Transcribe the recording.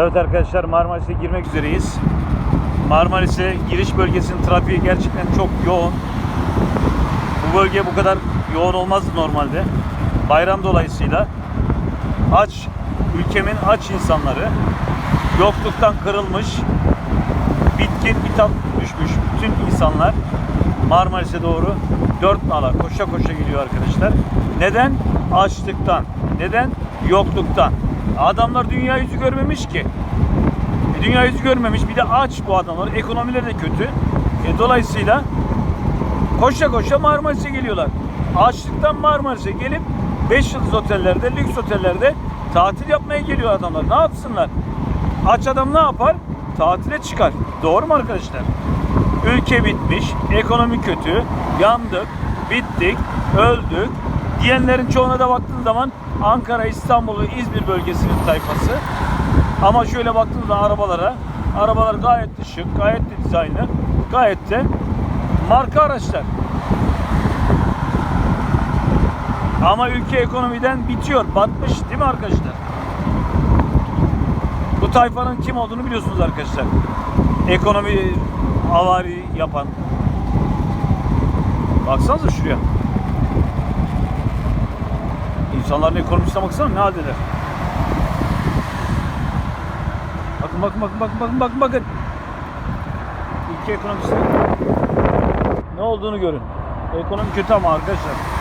Evet arkadaşlar Marmaris'e girmek üzereyiz. Marmaris'e giriş bölgesinin trafiği gerçekten çok yoğun. Bu bölge bu kadar yoğun olmazdı normalde. Bayram dolayısıyla aç, ülkemin aç insanları yokluktan kırılmış, bitkin, bitap düşmüş bütün insanlar Marmaris'e doğru dört nala koşa koşa geliyor arkadaşlar. Neden? Açlıktan. Neden? Yokluktan. Adamlar dünya yüzü görmemiş ki. E, dünya yüzü görmemiş. Bir de aç bu adamlar. Ekonomileri de kötü. E, dolayısıyla koşa koşa Marmaris'e geliyorlar. Açlıktan Marmaris'e gelip 5 yıldız otellerde, lüks otellerde tatil yapmaya geliyor adamlar. Ne yapsınlar? Aç adam ne yapar? Tatile çıkar. Doğru mu arkadaşlar? Ülke bitmiş, ekonomi kötü, yandık, bittik, öldük. Diyenlerin çoğuna da baktığın zaman Ankara, İstanbul ve İzmir bölgesinin tayfası. Ama şöyle baktığınızda arabalara, arabalar gayet de şık, gayet de dizaynlı, gayet de marka araçlar. Ama ülke ekonomiden bitiyor, batmış değil mi arkadaşlar? Bu tayfanın kim olduğunu biliyorsunuz arkadaşlar. Ekonomi avari yapan. Baksanıza şuraya. İnsanların ekonomisine baksana ne haldeler. Bakın bakın bakın bakın bakın bakın bakın. Ülke ekonomisi ne olduğunu görün. Ekonomi kötü ama arkadaşlar.